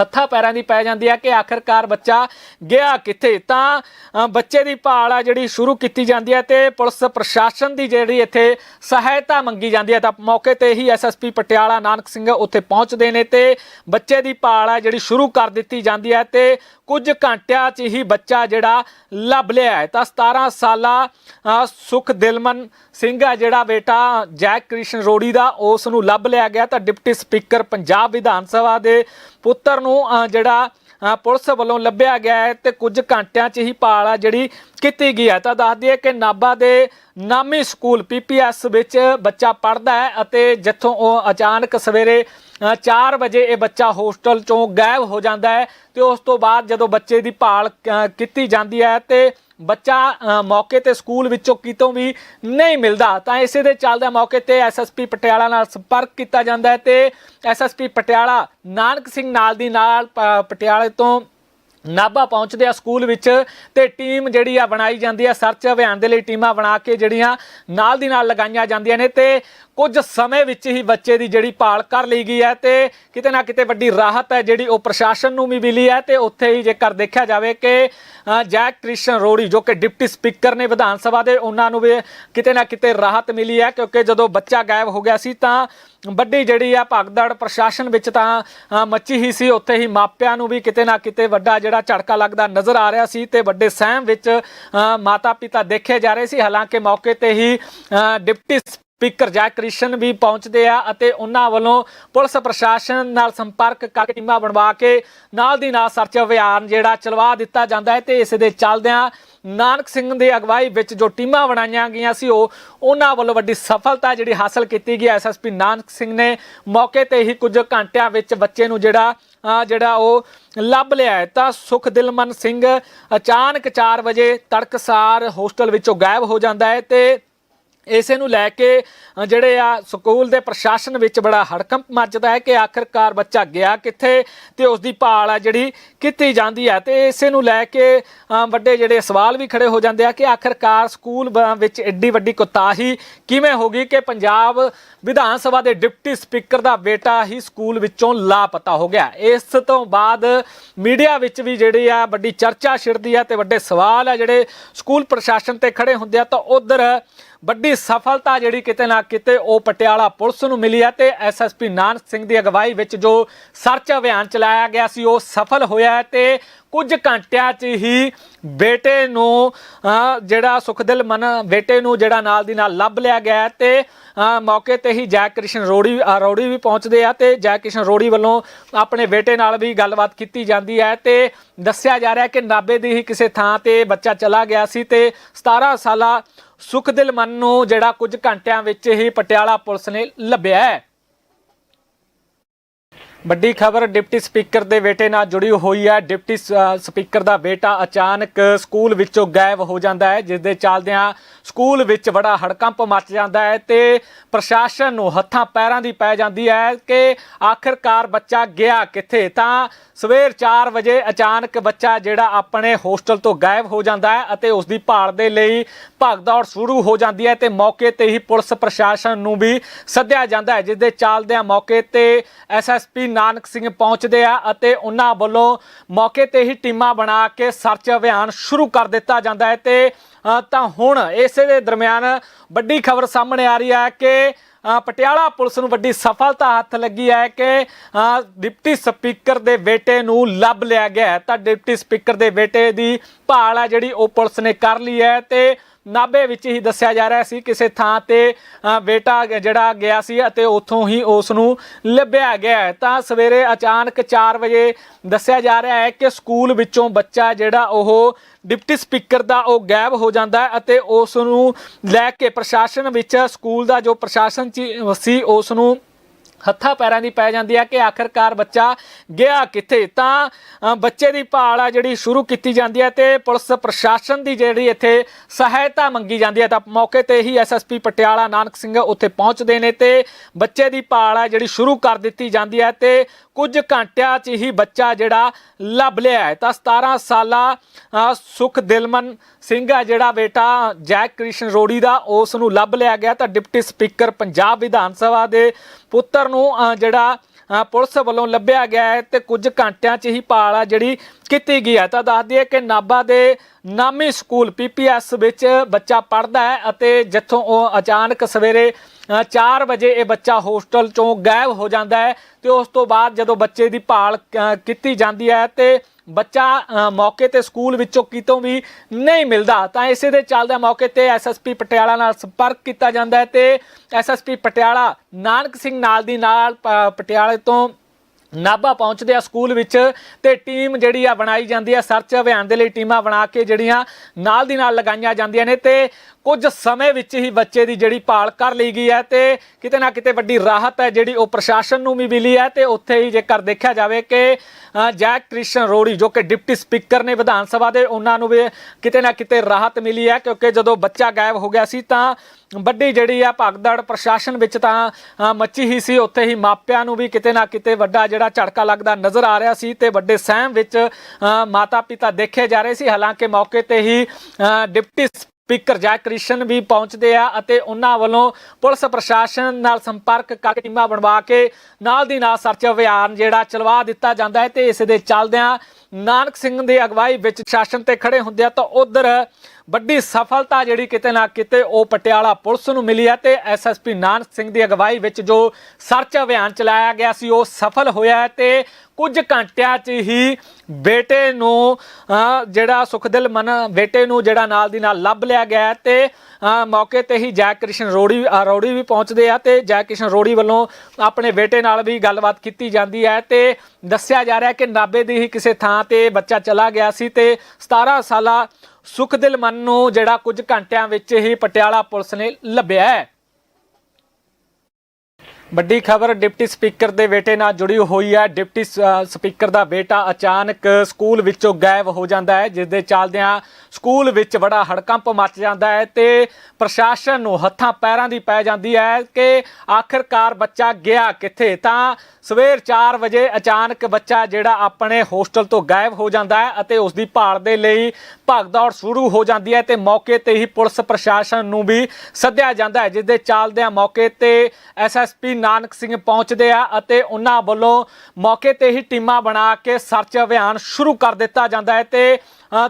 ਹੱਥਾਂ ਪੈਰਾਂ ਦੀ ਪੈ ਜਾਂਦੀ ਹੈ ਕਿ ਆਖਰਕਾਰ ਬੱਚਾ ਗਿਆ ਕਿੱਥੇ? ਤਾਂ ਬੱਚੇ ਦੀ ਭਾਲ ਆ ਜਿਹੜੀ ਸ਼ੁਰੂ ਕੀਤੀ ਜਾਂਦੀ ਹੈ ਤੇ ਪੁਲਿਸ ਪ੍ਰਸ਼ਾਸਨ ਦੀ ਜਿਹੜੀ ਇੱਥੇ ਸਹਾਇਤਾ ਮੰਗੀ ਜਾਂਦੀ ਹੈ ਤਾਂ ਮੌਕੇ ਤੇ ਹੀ ਐਸਐਸਪੀ ਪਟਿਆਲਾ ਨਾਨਕ ਸਿੰਘ ਉੱਥੇ ਪਹੁੰਚਦੇ ਨੇ ਤੇ ਬੱਚੇ ਦੀ ਭਾਲ ਆ ਜਿਹੜੀ ਸ਼ੁਰੂ ਕਰ ਦਿੱਤੀ ਜਾਂਦੀ ਹੈ ਤੇ ਕੁਝ ਘੰਟਿਆਂ 'ਚ ਹੀ ਬੱਚਾ ਜਿਹੜਾ ਲੱਭ ਲਿਆ ਹੈ। ਤਾਂ 17 ਸਾਲਾ ਸੁਖ ਦਿਲਮਨ ਸਿੰਘ ਆ ਜਿਹੜਾ ਬੇਟਾ ਜੈਕ ਕ੍ਰਿਸ਼ਨ ਰੋੜੀ ਦਾ, ਉਸ ਨੂੰ ਲੱਭ ਲਿਆ ਗਿਆ। ਤਾਂ ਡਿਪਟੀ ਸਪੀਕਰ ਪੰਜਾਬ ਵਿਧਾਨ ਸਭਾ ਦੇ ਪੁੱਤਰ ਨੂੰ ਜਿਹੜਾ ਪੁਲਿਸ ਵੱਲੋਂ ਲੱਭਿਆ ਗਿਆ ਹੈ ਤੇ ਕੁਝ ਘੰਟਿਆਂ 'ਚ ਹੀ ਭਾਲ ਆ ਜਿਹੜੀ ਕੀਤੀ ਗਈ ਹੈ। ਤਾਂ ਦੱਸ ਦਈਏ ਕਿ ਨਾਭਾ ਦੇ ਨਾਮੀ ਸਕੂਲ ਪੀਪੀਐਸ ਵਿੱਚ ਬੱਚਾ ਪੜ੍ਹਦਾ ਹੈ ਅਤੇ ਜਿੱਥੋਂ ਉਹ ਅਚਾਨਕ ਸਵੇਰੇ 4 ਵਜੇ ਇਹ ਬੱਚਾ ਹੋਸਟਲ ਚੋਂ ਗਾਇਬ ਹੋ ਜਾਂਦਾ ਹੈ ਤੇ ਉਸ ਤੋਂ ਬਾਅਦ ਜਦੋਂ ਬੱਚੇ ਦੀ ਭਾਲ ਕੀਤੀ ਜਾਂਦੀ ਹੈ ਤੇ ਬੱਚਾ ਮੌਕੇ ਤੇ ਸਕੂਲ ਵਿੱਚੋਂ ਕਿਤੋਂ ਵੀ ਨਹੀਂ ਮਿਲਦਾ, ਤਾਂ ਇਸੇ ਦੇ ਚੱਲਦੇ ਮੌਕੇ ਤੇ ਐਸਐਸਪੀ ਪਟਿਆਲਾ ਨਾਲ ਸੰਪਰਕ ਕੀਤਾ ਜਾਂਦਾ ਹੈ ਤੇ ਐਸਐਸਪੀ ਪਟਿਆਲਾ ਨਾਨਕ ਸਿੰਘ ਨਾਲ ਦੀ ਨਾਲ ਪਟਿਆਲੇ ਤੋਂ ਨਾਭਾ ਪਹੁੰਚਦੇ ਆ ਸਕੂਲ ਵਿੱਚ ਤੇ ਟੀਮ ਜਿਹੜੀ ਆ ਬਣਾਈ ਜਾਂਦੀ ਆ, ਸਰਚ ਅਭਿਆਨ ਦੇ ਲਈ ਟੀਮਾਂ ਬਣਾ ਕੇ ਜਿਹੜੀਆਂ ਨਾਲ ਦੀ ਨਾਲ ਲਗਾਈਆਂ ਜਾਂਦੀਆਂ ਨੇ ਤੇ ਕੁਝ ਸਮੇਂ ਵਿੱਚ ਹੀ ਬੱਚੇ ਦੀ ਜਿਹੜੀ ਭਾਲ ਕਰ ਲਈ ਗਈ ਹੈ ਤੇ ਕਿਤੇ ਨਾ ਕਿਤੇ ਵੱਡੀ ਰਾਹਤ ਹੈ ਜਿਹੜੀ ਉਹ ਪ੍ਰਸ਼ਾਸਨ ਨੂੰ ਵੀ ਮਿਲੀ ਹੈ ਤੇ ਉੱਥੇ ਹੀ ਜੇਕਰ ਦੇਖਿਆ ਜਾਵੇ ਕਿ ਜੈ ਕ੍ਰਿਸ਼ਨ ਰੋੜੀ ਜੋ ਕਿ ਡਿਪਟੀ ਸਪੀਕਰ ਨੇ ਵਿਧਾਨ ਸਭਾ ਦੇ, ਉਹਨਾਂ ਨੂੰ ਵੀ ਕਿਤੇ ਨਾ ਕਿਤੇ ਰਾਹਤ ਮਿਲੀ ਹੈ ਕਿਉਂਕਿ ਜਦੋਂ ਬੱਚਾ ਗਾਇਬ ਹੋ ਗਿਆ ਸੀ ਤਾਂ ਵੱਡੀ ਜਿਹੜੀ ਆ ਭਗਦੜ ਪ੍ਰਸ਼ਾਸਨ ਵਿੱਚ ਤਾਂ ਮੱਚੀ ਹੀ ਸੀ, ਉੱਥੇ ਹੀ ਮਾਪਿਆਂ ਨੂੰ ਵੀ ਕਿਤੇ ਨਾ ਕਿਤੇ ਵੱਡਾ ਜਿਹੜਾ ਝੜਕਾ ਲੱਗਦਾ ਨਜ਼ਰ ਆ ਰਿਹਾ ਸੀ ਤੇ ਵੱਡੇ ਸਹਿਮ ਵਿੱਚ ਮਾਤਾ ਪਿਤਾ ਦੇਖੇ ਜਾ ਰਹੇ ਸੀ। ਹਾਲਾਂਕਿ ਮੌਕੇ ਤੇ ਹੀ ਡਿਪਟੀ ਸਪੀਕਰ ਜੈ ਕ੍ਰਿਸ਼ਨ ਵੀ ਪਹੁੰਚਦੇ ਆ ਅਤੇ ਉਹਨਾਂ ਵੱਲੋਂ ਪੁਲਿਸ ਪ੍ਰਸ਼ਾਸਨ ਨਾਲ ਸੰਪਰਕ ਕਰਕੇ ਟੀਮਾਂ ਬਣਵਾ ਕੇ ਨਾਲ ਦੀ ਨਾਲ ਸਰਚ ਅਭਿਆਨ ਜਿਹੜਾ ਚਲਵਾ ਦਿੱਤਾ ਜਾਂਦਾ ਹੈ ਤੇ ਇਸ ਦੇ ਚੱਲਦਿਆਂ ਨਾਨਕ ਸਿੰਘ ਦੀ ਅਗਵਾਈ ਵਿੱਚ ਜੋ ਟੀਮਾਂ ਬਣਾਈਆਂ ਗਈਆਂ ਸੀ, ਉਹ ਉਹਨਾਂ ਵੱਲੋਂ ਵੱਡੀ ਸਫਲਤਾ ਜਿਹੜੀ ਹਾਸਲ ਕੀਤੀ ਗਈ। ਐਸਐਸਪੀ ਨਾਨਕ ਸਿੰਘ ਨੇ ਮੌਕੇ ਤੇ ਹੀ ਕੁਝ ਘੰਟਿਆਂ ਵਿੱਚ ਬੱਚੇ ਨੂੰ ਜਿਹੜਾ ਜਿਹੜਾ ਉਹ ਲੱਭ ਲਿਆ ਹੈ। ਤਾਂ ਸੁਖ ਦਿਲਮਨ ਸਿੰਘ ਅਚਾਨਕ 4 ਵਜੇ ਤੜਕਸਾਰ ਹੋਸਟਲ ਵਿੱਚੋਂ ਗਾਇਬ ਹੋ ਜਾਂਦਾ ਹੈ ਤੇ ਇਸੇ ਨੂੰ ਲੈ ਕੇ ਜਿਹੜੇ ਆ ਸਕੂਲ ਦੇ ਪ੍ਰਸ਼ਾਸਨ ਵਿੱਚ ਬੜਾ ਹੜਕੰਪ ਮੱਚਦਾ ਹੈ ਕਿ ਆਖਰਕਾਰ ਬੱਚਾ ਗਿਆ ਕਿੱਥੇ ਤੇ ਉਸ ਦੀ ਭਾਲ ਆ ਜਿਹੜੀ ਕੀਤੀ ਜਾਂਦੀ ਹੈ ਤੇ ਇਸੇ ਨੂੰ ਲੈ ਕੇ ਵੱਡੇ ਜਿਹੜੇ ਸਵਾਲ ਵੀ ਖੜੇ ਹੋ ਜਾਂਦੇ ਆ ਕਿ ਆਖਰਕਾਰ ਸਕੂਲ ਵਿੱਚ ਐਡੀ ਵੱਡੀ ਕੋਤਾਹੀ ਕਿਵੇਂ ਹੋ ਗਈ ਕਿ ਪੰਜਾਬ ਵਿਧਾਨ ਸਭਾ ਦੇ ਡਿਪਟੀ ਸਪੀਕਰ ਦਾ ਬੇਟਾ ਹੀ ਸਕੂਲ ਵਿੱਚੋਂ ਲਾਪਤਾ ਹੋ ਗਿਆ। ਇਸ ਤੋਂ ਬਾਅਦ ਮੀਡੀਆ ਵਿੱਚ ਵੀ ਜਿਹੜੀ ਆ ਵੱਡੀ ਚਰਚਾ ਛਿੜਦੀ ਆ ਤੇ ਵੱਡੇ ਸਵਾਲ ਆ ਜਿਹੜੇ ਸਕੂਲ ਪ੍ਰਸ਼ਾਸਨ ਤੇ ਖੜੇ ਹੁੰਦੇ ਆ ਤਾਂ ਉਧਰ ਵੱਡੀ ਸਫਲਤਾ ਜਿਹੜੀ ਕਿਤੇ ਨਾ ਕਿਤੇ ਉਹ ਪਟਿਆਲਾ ਪੁਲਿਸ ਨੂੰ ਮਿਲੀ ਹੈ ਤੇ ਐਸਐਸਪੀ ਨਾਨਕ ਸਿੰਘ ਦੀ ਅਗਵਾਈ ਵਿੱਚ ਜੋ ਸਰਚ ਅਭਿਆਨ ਚਲਾਇਆ ਗਿਆ ਸੀ, ਉਹ ਸਫਲ ਹੋਇਆ ਹੈ ਤੇ ਕੁਝ ਘੰਟਿਆਂ 'ਚ ਹੀ ਬੇਟੇ ਨੂੰ ਜਿਹੜਾ ਸੁਖਦਿਲ ਮਨ ਬੇਟੇ ਨੂੰ ਜਿਹੜਾ ਨਾਲ ਦੀ ਨਾਲ ਲੱਭ ਲਿਆ ਗਿਆ ਹੈ ਤੇ ਮੌਕੇ ਤੇ ਹੀ ਜੈ ਕ੍ਰਿਸ਼ਨ ਰੋੜੀ ਅਹ, ਰੋੜੀ ਵੀ ਪਹੁੰਚਦੇ ਆ ਤੇ ਜੈ ਕ੍ਰਿਸ਼ਨ ਰੋੜੀ ਵੱਲੋਂ ਆਪਣੇ ਬੇਟੇ ਨਾਲ ਵੀ ਗੱਲਬਾਤ ਕੀਤੀ ਜਾਂਦੀ ਹੈ ਤੇ ਦੱਸਿਆ ਜਾ ਰਿਹਾ ਕਿ ਨਾਬੇ ਦੀ ਹੀ ਕਿਸੇ ਥਾਂ ਤੇ ਬੱਚਾ ਚਲਾ ਗਿਆ ਸੀ ਤੇ 17 ਸਾਲਾ ਸੁਖਦਿਲ ਮਨ ਨੂੰ ਜਿਹੜਾ ਕੁਝ ਘੰਟਿਆਂ ਵਿੱਚ ਹੀ ਪਟਿਆਲਾ ਪੁਲਿਸ ਨੇ ਲੱਭਿਆ ਹੈ। ਵੱਡੀ ਖਬਰ, ਡਿਪਟੀ ਸਪੀਕਰ ਦੇ ਬੇਟੇ ਨਾਲ ਜੁੜੀ ਹੋਈ ਹੈ। ਡਿਪਟੀ ਸ- ਸਪੀਕਰ ਦਾ ਬੇਟਾ ਅਚਾਨਕ ਸਕੂਲ ਵਿੱਚੋਂ ਗਾਇਬ ਹੋ ਜਾਂਦਾ ਹੈ ਜਿਸ ਦੇ ਚੱਲਦਿਆਂ ਸਕੂਲ ਵਿੱਚ ਬੜਾ ਹੜਕੰਪ ਮਚ ਜਾਂਦਾ ਹੈ ਤੇ ਪ੍ਰਸ਼ਾਸਨ ਨੂੰ ਹੱਥਾਂ ਪੈਰਾਂ ਦੀ ਪੈ ਜਾਂਦੀ ਹੈ ਕਿ ਆਖਰਕਾਰ ਬੱਚਾ ਗਿਆ ਕਿੱਥੇ? ਤਾਂ ਸਵੇਰ 4 ਵਜੇ ਅਚਾਨਕ ਬੱਚਾ ਜਿਹੜਾ ਆਪਣੇ ਹੋਸਟਲ ਤੋਂ ਗਾਇਬ ਹੋ ਜਾਂਦਾ ਹੈ ਅਤੇ ਉਸ ਦੀ ਭਾਲ ਦੇ ਲਈ ਭਗਦੌੜ ਸ਼ੁਰੂ ਹੋ ਜਾਂਦੀ ਹੈ ਤੇ ਮੌਕੇ ਤੇ ਹੀ ਪੁਲਿਸ ਪ੍ਰਸ਼ਾਸਨ ਨੂੰ ਵੀ ਸੱਦਿਆ ਜਾਂਦਾ ਹੈ ਜਿਸ ਦੇ ਚੱਲਦਿਆਂ ਮੌਕੇ ਤੇ ਐਸਐਸਪੀ ਨਾਨਕ ਸਿੰਘ ਪਹੁੰਚਦੇ ਆ ਅਤੇ ਉਹਨਾਂ ਵੱਲੋਂ ਮੌਕੇ ਤੇ ਹੀ ਟੀਮਾਂ ਬਣਾ ਕੇ ਸਰਚ ਅਭਿਆਨ ਸ਼ੁਰੂ ਕਰ ਦਿੱਤਾ ਜਾਂਦਾ ਹੈ ਤੇ ਤਾਂ ਹੁਣ ਇਸੇ ਦੇ ਦਰਮਿਆਨ ਵੱਡੀ ਖਬਰ ਸਾਹਮਣੇ ਆ ਰਹੀ ਹੈ ਕਿ ਪਟਿਆਲਾ ਪੁਲਿਸ ਨੂੰ ਵੱਡੀ ਸਫਲਤਾ ਹੱਥ ਲੱਗੀ ਹੈ ਕਿ ਡਿਪਟੀ ਸਪੀਕਰ ਦੇ ਬੇਟੇ ਨੂੰ ਲੱਭ ਲਿਆ ਗਿਆ ਤਾਂ ਡਿਪਟੀ ਸਪੀਕਰ ਦੇ ਬੇਟੇ ਦੀ ਭਾਲ ਹੈ ਜਿਹੜੀ ਉਹ ਪੁਲਿਸ ਨੇ ਕਰ ਲਈ ਹੈ ਤੇ ਨਾਭੇ ਵਿੱਚ ਹੀ ਦੱਸਿਆ ਜਾ ਰਿਹਾ ਸੀ ਕਿਸੇ ਥਾਂ ਤੇ ਬੇਟਾ ਜਿਹੜਾ ਗਿਆ ਸੀ ਅਤੇ ਉੱਥੋਂ ਹੀ ਉਸ ਨੂੰ ਲੱਭਿਆ ਗਿਆ ਤਾਂ ਸਵੇਰੇ ਅਚਾਨਕ 4 ਵਜੇ ਦੱਸਿਆ ਜਾ ਰਿਹਾ ਹੈ ਕਿ ਸਕੂਲ ਵਿੱਚੋਂ ਬੱਚਾ ਜਿਹੜਾ ਉਹ ਡਿਪਟੀ ਸਪੀਕਰ ਦਾ ਉਹ ਗਾਇਬ ਹੋ ਜਾਂਦਾ ਹੈ ਅਤੇ ਉਸ ਨੂੰ ਲੈ ਕੇ ਪ੍ਰਸ਼ਾਸਨ ਵਿੱਚ, ਸਕੂਲ ਦਾ ਜੋ ਪ੍ਰਸ਼ਾਸਨ ਚੀ- ਸੀ ਉਸ ਨੂੰ ਹੱਥਾਂ ਪੈਰਾਂ ਦੀ ਪੈ ਜਾਂਦੀ ਹੈ ਕਿ ਆਖਰਕਾਰ ਬੱਚਾ ਗਿਆ ਕਿੱਥੇ? ਤਾਂ ਅ, ਬੱਚੇ ਦੀ ਭਾਲ ਆ ਜਿਹੜੀ ਸ਼ੁਰੂ ਕੀਤੀ ਜਾਂਦੀ ਹੈ ਤੇ ਪੁਲਿਸ ਪ੍ਰਸ਼ਾਸਨ ਦੀ ਜਿਹੜੀ ਇੱਥੇ ਸਹਾਇਤਾ ਮੰਗੀ ਜਾਂਦੀ ਹੈ ਤਾਂ ਮੌਕੇ ਤੇ ਹੀ ਐਸਐਸਪੀ ਪਟਿਆਲਾ ਨਾਨਕ ਸਿੰਘ ਉੱਥੇ ਪਹੁੰਚਦੇ ਨੇ ਤੇ ਬੱਚੇ ਦੀ ਭਾਲ ਆ ਜਿਹੜੀ ਸ਼ੁਰੂ ਕਰ ਦਿੱਤੀ ਜਾਂਦੀ ਹੈ ਤੇ ਕੁਝ ਘੰਟਿਆਂ 'ਚ ਹੀ ਬੱਚਾ ਜਿਹੜਾ ਲੱਭ ਲਿਆ ਹੈ। ਤਾਂ 17 ਸਾਲਾ ਸੁਖ ਦਿਲਮਨ ਸਿੰਘ ਆ ਜਿਹੜਾ ਬੇਟਾ ਜੈਕ ਕ੍ਰਿਸ਼ਨ ਰੋੜੀ ਦਾ, ਉਸ ਨੂੰ ਲੱਭ ਲਿਆ ਗਿਆ। ਤਾਂ ਡਿਪਟੀ ਸਪੀਕਰ ਪੰਜਾਬ ਵਿਧਾਨ ਸਭਾ ਦੇ ਪੁੱਤਰ ਨੂੰ ਜਿਹੜਾ ਪੁਲਿਸ ਵੱਲੋਂ ਲੱਭਿਆ ਗਿਆ ਹੈ ਤੇ ਕੁਝ ਘੰਟਿਆਂ 'ਚ ਹੀ ਭਾਲ ਆ ਜਿਹੜੀ ਕੀਤੀ ਗਈ ਹੈ। ਤਾਂ ਦੱਸ ਦਈਏ ਕਿ ਨਾਭਾ ਦੇ ਨਾਮੀ ਸਕੂਲ ਪੀਪੀਐਸ ਵਿੱਚ ਬੱਚਾ ਪੜ੍ਹਦਾ ਹੈ ਅਤੇ ਜਿੱਥੋਂ ਉਹ ਅਚਾਨਕ ਸਵੇਰੇ 4 ਵਜੇ ਇਹ ਬੱਚਾ ਹੋਸਟਲ ਚੋਂ ਗਾਇਬ ਹੋ ਜਾਂਦਾ ਹੈ ਤੇ ਉਸ ਤੋਂ ਬਾਅਦ ਜਦੋਂ ਬੱਚੇ ਦੀ ਭਾਲ ਅ, ਕੀਤੀ ਜਾਂਦੀ ਹੈ ਤੇ ਬੱਚਾ ਮੌਕੇ ਤੇ ਸਕੂਲ ਵਿੱਚੋਂ ਕਿਤੋਂ ਵੀ ਨਹੀਂ ਮਿਲਦਾ ਤਾਂ ਇਸੇ ਦੇ ਚੱਲਦੇ ਮੌਕੇ ਤੇ ਐਸਐਸਪੀ ਪਟਿਆਲਾ ਨਾਲ ਸੰਪਰਕ ਕੀਤਾ ਜਾਂਦਾ ਹੈ ਤੇ ਐਸਐਸਪੀ ਪਟਿਆਲਾ ਨਾਨਕ ਸਿੰਘ ਨਾਲ ਦੀ ਨਾਲ ਪਟਿਆਲੇ ਤੋਂ ਨਾਭਾ ਪਹੁੰਚਦੇ ਆ ਸਕੂਲ ਵਿੱਚ ਤੇ ਟੀਮ ਜਿਹੜੀ ਆ ਬਣਾਈ ਜਾਂਦੀ ਆ ਸਰਚ ਅਭਿਆਨ ਦੇ ਲਈ ਟੀਮਾਂ ਬਣਾ ਕੇ ਜਿਹੜੀਆਂ ਨਾਲ ਦੀ ਨਾਲ ਲਗਾਈਆਂ ਜਾਂਦੀਆਂ ਨੇ ਤੇ ਕੁਝ ਸਮੇਂ ਵਿੱਚ ਹੀ ਬੱਚੇ ਦੀ ਜਿਹੜੀ ਭਾਲ ਕਰ ਲਈ ਗਈ ਹੈ ਤੇ ਕਿਤੇ ਨਾ ਕਿਤੇ ਵੱਡੀ ਰਾਹਤ ਹੈ ਜਿਹੜੀ ਉਹ ਪ੍ਰਸ਼ਾਸਨ ਨੂੰ ਵੀ ਮਿਲੀ ਹੈ ਤੇ ਉੱਥੇ ਹੀ ਜੇਕਰ ਦੇਖਿਆ ਜਾਵੇ ਕਿ ਅ, ਜੈਕ ਕ੍ਰਿਸ਼ਨ ਰੋੜੀ ਜੋ ਕਿ ਡਿਪਟੀ ਸਪੀਕਰ ਨੇ ਵਿਧਾਨ ਸਭਾ ਦੇ ਉਹਨਾਂ ਨੂੰ ਵੀ ਕਿਤੇ ਨਾ ਕਿਤੇ ਰਾਹਤ ਮਿਲੀ ਹੈ ਕਿਉਂਕਿ ਜਦੋਂ ਬੱਚਾ ਗਾਇਬ ਹੋ ਗਿਆ ਸੀ ਤਾਂ ਵੱਡੀ ਜਿਹੜੀ ਆ ਭਗਦੜ ਪ੍ਰਸ਼ਾਸਨ ਵਿੱਚ ਤਾਂ ਮੱਚੀ ਹੀ ਸੀ, ਉੱਥੇ ਹੀ ਮਾਪਿਆਂ ਨੂੰ ਵੀ ਕਿਤੇ ਨਾ ਕਿਤੇ ਵੱਡਾ ਜਿਹੜਾ ਝਟਕਾ ਲੱਗਦਾ ਨਜ਼ਰ ਆ ਰਿਹਾ ਸੀ ਤੇ ਵੱਡੇ ਸਹਿਮ ਵਿੱਚ ਮਾਤਾ ਪਿਤਾ ਦੇਖੇ ਜਾ ਰਹੇ ਸੀ। ਹਾਲਾਂਕਿ ਮੌਕੇ ਤੇ ਹੀ ਡਿਪਟੀ ਸਪੀਕਰ ਜੈ ਕ੍ਰਿਸ਼ਨ ਵੀ ਪਹੁੰਚਦੇ ਆ ਅਤੇ ਉਹਨਾਂ ਵੱਲੋਂ ਪੁਲਿਸ ਪ੍ਰਸ਼ਾਸਨ ਨਾਲ ਸੰਪਰਕ ਕਰਕੇ ਟੀਮਾਂ ਬਣਵਾ ਕੇ ਨਾਲ ਦੀ ਨਾਲ ਸਰਚ ਅਭਿਆਨ ਜਿਹੜਾ ਚਲਵਾ ਦਿੱਤਾ ਜਾਂਦਾ ਹੈ ਤੇ ਇਸ ਦੇ ਚੱਲਦਿਆਂ ਨਾਨਕ ਸਿੰਘ ਦੀ ਅਗਵਾਈ ਵਿੱਚ ਸ਼ਾਸਨ ਤੇ ਖੜੇ ਹੁੰਦੇ ਆ ਤਾਂ ਉਧਰ ਵੱਡੀ ਸਫਲਤਾ ਜਿਹੜੀ ਕਿਤੇ ਨਾ ਕਿਤੇ ਉਹ ਪਟਿਆਲਾ ਪੁਲਿਸ ਨੂੰ ਮਿਲੀ ਹੈ ਤੇ ਐਸਐਸਪੀ ਨਾਨਕ ਸਿੰਘ ਦੀ ਅਗਵਾਈ ਵਿੱਚ ਜੋ ਸਰਚ ਅਭਿਆਨ ਚਲਾਇਆ ਗਿਆ ਸੀ ਉਹ ਸਫਲ ਹੋਇਆ ਹੈ ਤੇ ਕੁਝ ਘੰਟਿਆਂ 'ਚ ਹੀ ਬੇਟੇ ਨੂੰ ਜਿਹੜਾ ਸੁਖਦਿਲ ਮਨ ਬੇਟੇ ਨੂੰ ਜਿਹੜਾ ਨਾਲ ਦੀ ਨਾਲ ਲੱਭ ਲਿਆ ਗਿਆ ਹੈ ਤੇ ਮੌਕੇ ਤੇ ਹੀ ਜੈ ਕ੍ਰਿਸ਼ਨ ਰੋੜੀ ਅ, ਰੋੜੀ ਵੀ ਪਹੁੰਚਦੇ ਆ ਤੇ ਜੈ ਕ੍ਰਿਸ਼ਨ ਰੋੜੀ ਵੱਲੋਂ ਆਪਣੇ ਬੇਟੇ ਨਾਲ ਵੀ ਗੱਲਬਾਤ ਕੀਤੀ ਜਾਂਦੀ ਹੈ ਤੇ ਦੱਸਿਆ ਜਾ ਰਿਹਾ ਕਿ ਨਾਬੇ ਦੀ ਹੀ ਕਿਸੇ ਥਾਂ ਤੇ ਬੱਚਾ ਚਲਾ ਗਿਆ ਸੀ ਤੇ 17 ਸਾਲਾ ਸੁਖਦਿਲ ਮਨ ਨੂੰ ਜਿਹੜਾ ਕੁਝ ਘੰਟਿਆਂ ਵਿੱਚ ਹੀ ਪਟਿਆਲਾ ਪੁਲਿਸ ਨੇ ਲੱਭਿਆ ਹੈ। ਵੱਡੀ ਖਬਰ, ਡਿਪਟੀ ਸਪੀਕਰ ਦੇ ਬੇਟੇ ਨਾਲ ਜੁੜੀ ਹੋਈ ਹੈ। ਡਿਪਟੀ ਸ- ਸਪੀਕਰ ਦਾ ਬੇਟਾ ਅਚਾਨਕ ਸਕੂਲ ਵਿੱਚੋਂ ਗਾਇਬ ਹੋ ਜਾਂਦਾ ਹੈ ਜਿਸ ਦੇ ਚੱਲਦਿਆਂ ਸਕੂਲ ਵਿੱਚ ਬੜਾ ਹੜਕੰਪ ਮਚ ਜਾਂਦਾ ਹੈ ਤੇ ਪ੍ਰਸ਼ਾਸਨ ਨੂੰ ਹੱਥਾਂ ਪੈਰਾਂ ਦੀ ਪੈ ਜਾਂਦੀ ਹੈ ਕਿ ਆਖਰਕਾਰ ਬੱਚਾ ਗਿਆ ਕਿੱਥੇ? ਤਾਂ ਸਵੇਰ 4 ਵਜੇ ਅਚਾਨਕ ਬੱਚਾ ਜਿਹੜਾ ਆਪਣੇ ਹੋਸਟਲ ਤੋਂ ਗਾਇਬ ਹੋ ਜਾਂਦਾ ਹੈ ਅਤੇ ਉਸ ਦੀ ਭਾਲ ਦੇ ਲਈ ਭਗਦੌੜ ਸ਼ੁਰੂ ਹੋ ਜਾਂਦੀ ਹੈ ਤੇ ਮੌਕੇ ਤੇ ਹੀ ਪੁਲਿਸ ਪ੍ਰਸ਼ਾਸਨ ਨੂੰ ਵੀ ਸੱਦਿਆ ਜਾਂਦਾ ਹੈ ਜਿਸ ਦੇ ਚੱਲਦਿਆਂ ਮੌਕੇ ਤੇ ਐਸਐਸਪੀ ਨਾਨਕ ਸਿੰਘ ਪਹੁੰਚਦੇ ਆ ਅਤੇ ਉਹਨਾਂ ਵੱਲੋਂ ਮੌਕੇ ਤੇ ਹੀ ਟੀਮਾਂ ਬਣਾ ਕੇ ਸਰਚ ਅਭਿਆਨ ਸ਼ੁਰੂ ਕਰ ਦਿੱਤਾ ਜਾਂਦਾ ਹੈ ਤੇ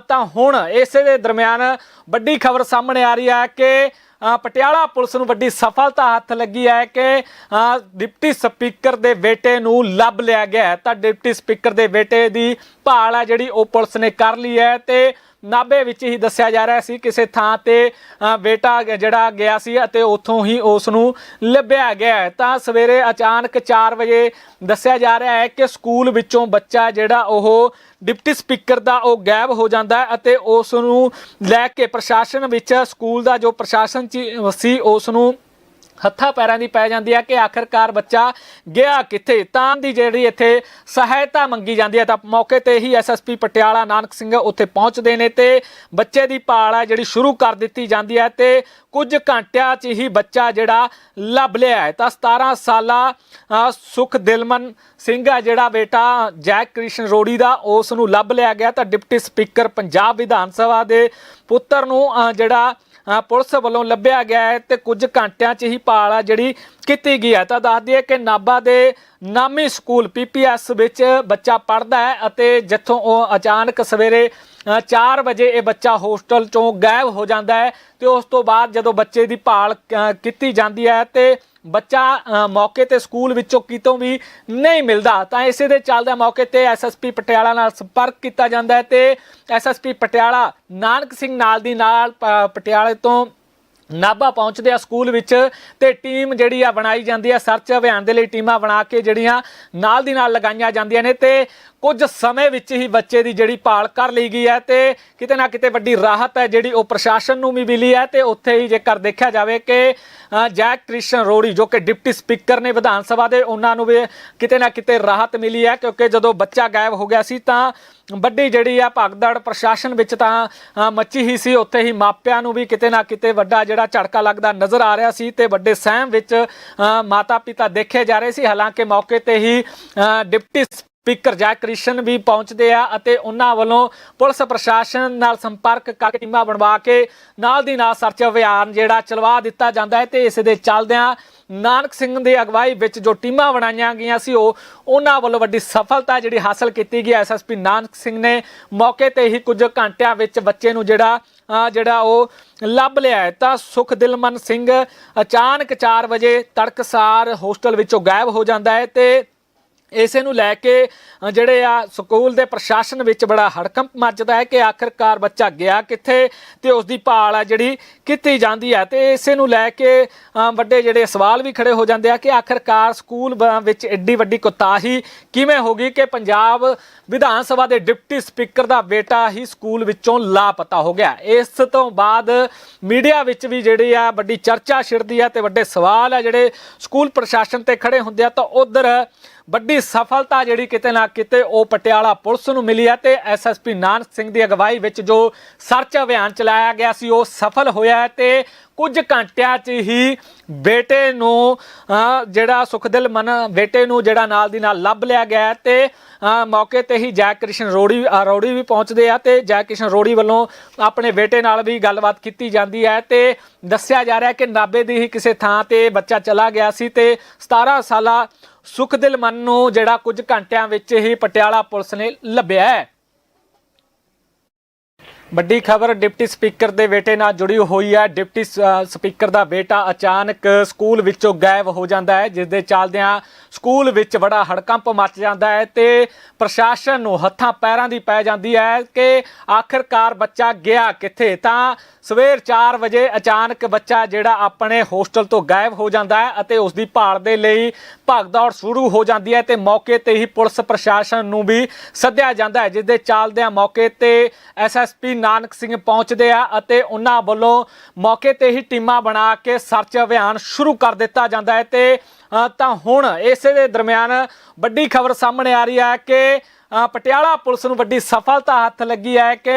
ਤਾਂ ਹੁਣ ਇਸੇ ਦੇ ਦਰਮਿਆਨ ਵੱਡੀ ਖਬਰ ਸਾਹਮਣੇ ਆ ਰਹੀ ਹੈ ਕਿ ਪਟਿਆਲਾ ਪੁਲਿਸ ਨੂੰ ਵੱਡੀ ਸਫਲਤਾ ਹੱਥ ਲੱਗੀ ਹੈ ਕਿ ਡਿਪਟੀ ਸਪੀਕਰ ਦੇ ਬੇਟੇ ਨੂੰ ਲੱਭ ਲਿਆ ਗਿਆ ਤਾਂ ਡਿਪਟੀ ਸਪੀਕਰ ਦੇ ਬੇਟੇ ਦੀ ਭਾਲ ਆ ਜਿਹੜੀ ਉਹ ਪੁਲਿਸ ਨੇ ਕਰ ਲਈ ਹੈ ਤੇ ਨਾਭੇ ਵਿੱਚ ਹੀ ਦੱਸਿਆ ਜਾ ਰਿਹਾ ਸੀ ਕਿਸੇ ਥਾਂ ਤੇ ਬੇਟਾ ਜਿਹੜਾ ਗਿਆ ਸੀ ਅਤੇ ਉੱਥੋਂ ਹੀ ਉਸ ਨੂੰ ਲੱਭਿਆ ਗਿਆ ਹੈ। ਤਾਂ ਸਵੇਰੇ ਅਚਾਨਕ 4 ਵਜੇ ਦੱਸਿਆ ਜਾ ਰਿਹਾ ਹੈ ਕਿ ਸਕੂਲ ਵਿੱਚੋਂ ਬੱਚਾ ਜਿਹੜਾ ਉਹ ਡਿਪਟੀ ਸਪੀਕਰ ਦਾ ਉਹ ਗਾਇਬ ਹੋ ਜਾਂਦਾ ਹੈ ਅਤੇ ਉਸ ਨੂੰ ਲੈ ਕੇ ਪ੍ਰਸ਼ਾਸਨ ਵਿੱਚ, ਸਕੂਲ ਦਾ ਜੋ ਪ੍ਰਸ਼ਾਸਨ ਚੀ- ਸੀ ਉਸ ਨੂੰ ਹੱਥਾਂ ਪੈਰਾਂ ਦੀ ਪੈ ਜਾਂਦੀ ਹੈ ਕਿ ਆਖਰਕਾਰ ਬੱਚਾ ਗਿਆ ਕਿੱਥੇ? ਤਾਂ ਦੀ ਜਿਹੜੀ ਇੱਥੇ ਸਹਾਇਤਾ ਮੰਗੀ ਜਾਂਦੀ ਹੈ ਤਾਂ ਮੌਕੇ ਤੇ ਹੀ ਐਸਐਸਪੀ ਪਟਿਆਲਾ ਨਾਨਕ ਸਿੰਘ ਉੱਥੇ ਪਹੁੰਚਦੇ ਨੇ ਤੇ ਬੱਚੇ ਦੀ ਭਾਲ ਹੈ ਜਿਹੜੀ ਸ਼ੁਰੂ ਕਰ ਦਿੱਤੀ ਜਾਂਦੀ ਹੈ ਤੇ ਕੁਝ ਘੰਟਿਆਂ 'ਚ ਹੀ ਬੱਚਾ ਜਿਹੜਾ ਲੱਭ ਲਿਆ ਹੈ। ਤਾਂ 17 ਸਾਲਾ ਸੁਖ ਦਿਲਮਨ ਸਿੰਘ ਹੈ ਜਿਹੜਾ ਬੇਟਾ ਜੈਕ ਕ੍ਰਿਸ਼ਨ ਰੋੜੀ ਦਾ, ਉਸ ਨੂੰ ਲੱਭ ਲਿਆ ਗਿਆ। ਤਾਂ ਡਿਪਟੀ ਸਪੀਕਰ ਪੰਜਾਬ ਵਿਧਾਨ ਸਭਾ ਦੇ ਪੁੱਤਰ ਨੂੰ ਜਿਹੜਾ ਪੁਲਿਸ ਵੱਲੋਂ ਲੱਭਿਆ ਗਿਆ ਹੈ ਤੇ ਕੁਝ ਘੰਟਿਆਂ 'ਚ ਹੀ ਭਾਲ ਆ ਜਿਹੜੀ ਕੀਤੀ ਗਈ ਹੈ। ਤਾਂ ਦੱਸ ਦਈਏ ਕਿ ਨਾਭਾ ਦੇ ਨਾਮੀ ਸਕੂਲ ਪੀਪੀਐਸ ਵਿੱਚ ਬੱਚਾ ਪੜ੍ਹਦਾ ਹੈ ਅਤੇ ਜਿੱਥੋਂ ਉਹ ਅਚਾਨਕ ਸਵੇਰੇ 4 ਵਜੇ ਇਹ ਬੱਚਾ ਹੋਸਟਲ ਚੋਂ ਗਾਇਬ ਹੋ ਜਾਂਦਾ ਹੈ ਤੇ ਉਸ ਤੋਂ ਬਾਅਦ ਜਦੋਂ ਬੱਚੇ ਦੀ ਭਾਲ ਕੀਤੀ ਜਾਂਦੀ ਹੈ ਤੇ ਬੱਚਾ ਮੌਕੇ ਤੇ ਸਕੂਲ ਵਿੱਚੋਂ ਕਿਤੋਂ ਵੀ ਨਹੀਂ ਮਿਲਦਾ। ਤਾਂ ਇਸੇ ਦੇ ਚੱਲਦੇ ਮੌਕੇ ਤੇ ਐਸਐਸਪੀ ਪਟਿਆਲਾ ਨਾਲ ਸੰਪਰਕ ਕੀਤਾ ਜਾਂਦਾ ਹੈ ਤੇ ਐਸਐਸਪੀ ਪਟਿਆਲਾ ਨਾਨਕ ਸਿੰਘ ਨਾਲ ਦੀ ਨਾਲ ਪਟਿਆਲੇ ਤੋਂ ਨਾਭਾ ਪਹੁੰਚਦੇ ਆ ਸਕੂਲ ਵਿੱਚ ਤੇ ਟੀਮ ਜਿਹੜੀ ਆ ਬਣਾਈ ਜਾਂਦੀ ਆ ਸਰਚ ਅਭਿਆਨ ਦੇ ਲਈ ਟੀਮਾਂ ਬਣਾ ਕੇ ਜਿਹੜੀਆਂ ਨਾਲ ਦੀ ਨਾਲ ਲਗਾਈਆਂ ਜਾਂਦੀਆਂ ਨੇ ਤੇ ਕੁਝ ਸਮੇਂ ਵਿੱਚ ਹੀ ਬੱਚੇ ਦੀ ਜਿਹੜੀ ਭਾਲ ਕਰ ਲਈ ਗਈ ਹੈ ਤੇ ਕਿਤੇ ਨਾ ਕਿਤੇ ਵੱਡੀ ਰਾਹਤ ਹੈ ਜਿਹੜੀ ਉਹ ਪ੍ਰਸ਼ਾਸਨ ਨੂੰ ਵੀ ਮਿਲੀ ਹੈ ਤੇ ਉੱਥੇ ਹੀ ਜੇਕਰ ਦੇਖਿਆ ਜਾਵੇ ਕਿ ਅ, ਜੈਕ ਕ੍ਰਿਸ਼ਨ ਰੋੜੀ ਜੋ ਕਿ ਡਿਪਟੀ ਸਪੀਕਰ ਨੇ ਵਿਧਾਨ ਸਭਾ ਦੇ ਉਹਨਾਂ ਨੂੰ ਵੀ ਕਿਤੇ ਨਾ ਕਿਤੇ ਰਾਹਤ ਮਿਲੀ ਹੈ ਕਿਉਂਕਿ ਜਦੋਂ ਬੱਚਾ ਗਾਇਬ ਹੋ ਗਿਆ ਸੀ ਤਾਂ ਵੱਡੀ ਜਿਹੜੀ ਆ ਭਗਦੜ ਪ੍ਰਸ਼ਾਸਨ ਵਿੱਚ ਤਾਂ ਮੱਚੀ ਹੀ ਸੀ, ਉੱਥੇ ਹੀ ਮਾਪਿਆਂ ਨੂੰ ਵੀ ਕਿਤੇ ਨਾ ਕਿਤੇ ਵੱਡਾ ਜਿਹੜਾ ਝਟਕਾ ਲੱਗਦਾ ਨਜ਼ਰ ਆ ਰਿਹਾ ਸੀ ਤੇ ਵੱਡੇ ਸਹਿਮ ਵਿੱਚ ਮਾਤਾ ਪਿਤਾ ਦੇਖੇ ਜਾ ਰਹੇ ਸੀ। ਹਾਲਾਂਕਿ ਮੌਕੇ ਤੇ ਹੀ ਡਿਪਟੀ ਸਪੀਕਰ ਜੈ ਕ੍ਰਿਸ਼ਨ ਵੀ ਪਹੁੰਚਦੇ ਆ ਅਤੇ ਉਹਨਾਂ ਵੱਲੋਂ ਪੁਲਿਸ ਪ੍ਰਸ਼ਾਸਨ ਨਾਲ ਸੰਪਰਕ ਕਰਕੇ ਟੀਮਾਂ ਬਣਵਾ ਕੇ ਨਾਲ ਦੀ ਨਾਲ ਸਰਚ ਅਭਿਆਨ ਜਿਹੜਾ ਚਲਵਾ ਦਿੱਤਾ ਜਾਂਦਾ ਹੈ ਤੇ ਇਸ ਦੇ ਚੱਲਦਿਆਂ ਨਾਨਕ ਸਿੰਘ ਦੀ ਅਗਵਾਈ ਵਿੱਚ ਜੋ ਟੀਮਾਂ ਬਣਾਈਆਂ ਗਈਆਂ ਸੀ, ਉਹ ਉਹਨਾਂ ਵੱਲੋਂ ਵੱਡੀ ਸਫਲਤਾ ਜਿਹੜੀ ਹਾਸਲ ਕੀਤੀ ਗਈ। ਐਸਐਸਪੀ ਨਾਨਕ ਸਿੰਘ ਨੇ ਮੌਕੇ ਤੇ ਹੀ ਕੁਝ ਘੰਟਿਆਂ ਵਿੱਚ ਬੱਚੇ ਨੂੰ ਜਿਹੜਾ ਜਿਹੜਾ ਉਹ ਲੱਭ ਲਿਆ ਹੈ। ਤਾਂ ਸੁਖਦਿਲਮਨ ਸਿੰਘ ਅਚਾਨਕ 4 ਵਜੇ ਤੜਕਸਾਰ ਹੋਸਟਲ ਵਿੱਚੋਂ ਗਾਇਬ ਹੋ ਜਾਂਦਾ ਹੈ ਤੇ ਇਸੇ ਨੂੰ ਲੈ ਕੇ ਜਿਹੜੇ ਆ ਸਕੂਲ ਦੇ ਪ੍ਰਸ਼ਾਸਨ ਵਿੱਚ ਬੜਾ ਹੜਕੰਪ ਮੱਚਦਾ ਹੈ ਕਿ ਆਖਰਕਾਰ ਬੱਚਾ ਗਿਆ ਕਿੱਥੇ ਤੇ ਉਸ ਦੀ ਭਾਲ ਆ ਜਿਹੜੀ ਕੀਤੀ ਜਾਂਦੀ ਹੈ। ਤੇ ਇਸੇ ਨੂੰ ਲੈ ਕੇ ਵੱਡੇ ਜਿਹੜੇ ਸਵਾਲ ਵੀ ਖੜੇ ਹੋ ਜਾਂਦੇ ਆ ਕਿ ਆਖਰਕਾਰ ਸਕੂਲ ਵਿੱਚ ਐਡੀ ਵੱਡੀ ਕੁਤਾਹੀ ਕਿਵੇਂ ਹੋ ਗਈ ਕਿ ਪੰਜਾਬ ਵਿਧਾਨ ਸਭਾ ਦੇ ਡਿਪਟੀ ਸਪੀਕਰ ਦਾ ਬੇਟਾ ਹੀ ਸਕੂਲ ਵਿੱਚੋਂ ਲਾਪਤਾ ਹੋ ਗਿਆ। ਇਸ ਤੋਂ ਬਾਅਦ ਮੀਡੀਆ ਵਿੱਚ ਵੀ ਜਿਹੜੀ ਆ ਵੱਡੀ ਚਰਚਾ ਛਿੜਦੀ ਆ ਤੇ ਵੱਡੇ ਸਵਾਲ ਆ ਜਿਹੜੇ ਸਕੂਲ ਪ੍ਰਸ਼ਾਸਨ ਤੇ ਖੜੇ ਹੁੰਦੇ ਆ ਤਾਂ ਉਧਰ ਵੱਡੀ ਸਫਲਤਾ ਜਿਹੜੀ ਕਿਤੇ ਨਾ ਕਿਤੇ ਉਹ ਪਟਿਆਲਾ ਪੁਲਿਸ ਨੂੰ ਮਿਲੀ ਹੈ ਤੇ ਐਸਐਸਪੀ ਨਾਨਕ ਸਿੰਘ ਦੀ ਅਗਵਾਈ ਵਿੱਚ ਜੋ ਸਰਚ ਅਭਿਆਨ ਚਲਾਇਆ ਗਿਆ ਸੀ ਉਹ ਸਫਲ ਹੋਇਆ ਹੈ ਤੇ ਕੁਝ ਘੰਟਿਆਂ 'ਚ ਹੀ ਬੇਟੇ ਨੂੰ ਜਿਹੜਾ ਸੁਖਦਿਲ ਮਨ ਬੇਟੇ ਨੂੰ ਜਿਹੜਾ ਨਾਲ ਦੀ ਨਾਲ ਲੱਭ ਲਿਆ ਗਿਆ ਹੈ ਤੇ ਮੌਕੇ ਤੇ ਹੀ ਜੈ ਕ੍ਰਿਸ਼ਨ ਰੋੜੀ ਅਹ, ਰੋੜੀ ਵੀ ਪਹੁੰਚਦੇ ਆ ਤੇ ਜੈ ਕ੍ਰਿਸ਼ਨ ਰੋੜੀ ਵੱਲੋਂ ਆਪਣੇ ਬੇਟੇ ਨਾਲ ਵੀ ਗੱਲਬਾਤ ਕੀਤੀ ਜਾਂਦੀ ਹੈ ਤੇ ਦੱਸਿਆ ਜਾ ਰਿਹਾ ਕਿ ਨਾਬੇ ਦੀ ਹੀ ਕਿਸੇ ਥਾਂ ਤੇ ਬੱਚਾ ਚਲਾ ਗਿਆ ਸੀ ਤੇ 17 ਸਾਲਾ ਸੁਖਦਿਲ ਮਨ ਨੂੰ ਜਿਹੜਾ ਕੁਝ ਘੰਟਿਆਂ ਵਿੱਚ ਹੀ ਪਟਿਆਲਾ ਪੁਲਿਸ ਨੇ ਲੱਭਿਆ ਹੈ। ਵੱਡੀ ਖਬਰ, ਡਿਪਟੀ ਸਪੀਕਰ ਦੇ ਬੇਟੇ ਨਾਲ ਜੁੜੀ ਹੋਈ ਹੈ। ਡਿਪਟੀ ਸ- ਸਪੀਕਰ ਦਾ ਬੇਟਾ ਅਚਾਨਕ ਸਕੂਲ ਵਿੱਚੋਂ ਗਾਇਬ ਹੋ ਜਾਂਦਾ ਹੈ ਜਿਸ ਦੇ ਚੱਲਦਿਆਂ ਸਕੂਲ ਵਿੱਚ ਬੜਾ ਹੜਕੰਪ ਮਚ ਜਾਂਦਾ ਹੈ ਤੇ ਪ੍ਰਸ਼ਾਸਨ ਨੂੰ ਹੱਥਾਂ ਪੈਰਾਂ ਦੀ ਪੈ ਜਾਂਦੀ ਹੈ ਕਿ ਆਖਰਕਾਰ ਬੱਚਾ ਗਿਆ ਕਿੱਥੇ? ਤਾਂ ਸਵੇਰ 4 ਵਜੇ ਅਚਾਨਕ ਬੱਚਾ ਜਿਹੜਾ ਆਪਣੇ ਹੋਸਟਲ ਤੋਂ ਗਾਇਬ ਹੋ ਜਾਂਦਾ ਹੈ ਅਤੇ ਉਸ ਦੀ ਭਾਲ ਦੇ ਲਈ ਭਗਦੌੜ ਸ਼ੁਰੂ ਹੋ ਜਾਂਦੀ ਹੈ ਤੇ ਮੌਕੇ ਤੇ ਹੀ ਪੁਲਿਸ ਪ੍ਰਸ਼ਾਸਨ ਨੂੰ ਵੀ ਸੱਦਿਆ ਜਾਂਦਾ ਹੈ ਜਿਸ ਦੇ ਚੱਲਦਿਆਂ ਮੌਕੇ ਤੇ ਐਸਐਸਪੀ ਨਾਨਕ ਸਿੰਘ ਪਹੁੰਚਦੇ ਆ ਅਤੇ ਉਹਨਾਂ ਵੱਲੋਂ ਮੌਕੇ ਤੇ ਹੀ ਟੀਮਾਂ ਬਣਾ ਕੇ ਸਰਚ ਅਭਿਆਨ ਸ਼ੁਰੂ ਕਰ ਦਿੱਤਾ ਜਾਂਦਾ ਹੈ ਤੇ ਤਾਂ ਹੁਣ ਇਸੇ ਦੇ ਦਰਮਿਆਨ ਵੱਡੀ ਖਬਰ ਸਾਹਮਣੇ ਆ ਰਹੀ ਹੈ ਕਿ ਪਟਿਆਲਾ ਪੁਲਿਸ ਨੂੰ ਵੱਡੀ ਸਫਲਤਾ ਹੱਥ ਲੱਗੀ ਹੈ ਕਿ